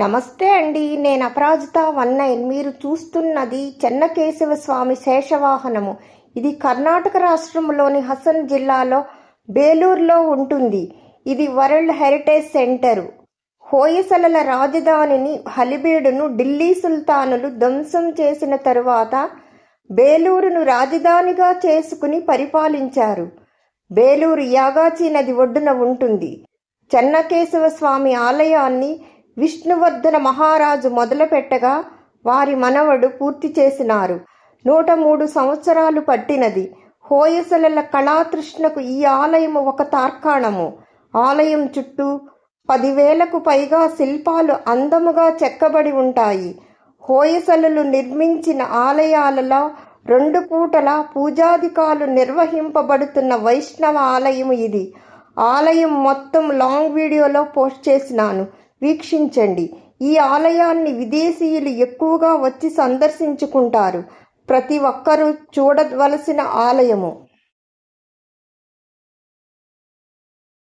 నమస్తే అండి నేను అపరాజిత వన్ నైన్. మీరు చూస్తున్నది చెన్నకేశవ స్వామి శేషవాహనము. ఇది కర్ణాటక రాష్ట్రంలోని హసన్ జిల్లాలో బేలూరులో ఉంటుంది. ఇది వరల్డ్ హెరిటేజ్ సెంటరు. హోయసలల రాజధానిని హలిబీడును ఢిల్లీ సుల్తానులు ధ్వంసం చేసిన తరువాత బేలూరును రాజధానిగా చేసుకుని పరిపాలించారు. బేలూరు యాగాచి నది ఒడ్డున ఉంటుంది. చెన్నకేశవ స్వామి ఆలయాన్ని విష్ణువర్ధన మహారాజు మొదలుపెట్టగా వారి మనవడు పూర్తి చేసినారు. నూట మూడు సంవత్సరాలు పట్టినది. హోయసలల కళాతృష్ణకు ఈ ఆలయము ఒక తార్కాణము. ఆలయం చుట్టూ పదివేలకు పైగా శిల్పాలు అందముగా చెక్కబడి ఉంటాయి. హోయసలలు నిర్మించిన ఆలయాలలో రెండు పూటల పూజాధికాలు నిర్వహింపబడుతున్న వైష్ణవ ఆలయం ఇది. ఆలయం మొత్తం లాంగ్ వీడియోలో పోస్ట్ చేసినాను. వీక్షించండి. ఈ ఆలయాన్ని విదేశీయులు ఎక్కువగా వచ్చి సందర్శించుకుంటారు. ప్రతి ఒక్కరూ చూడవలసిన ఆలయము.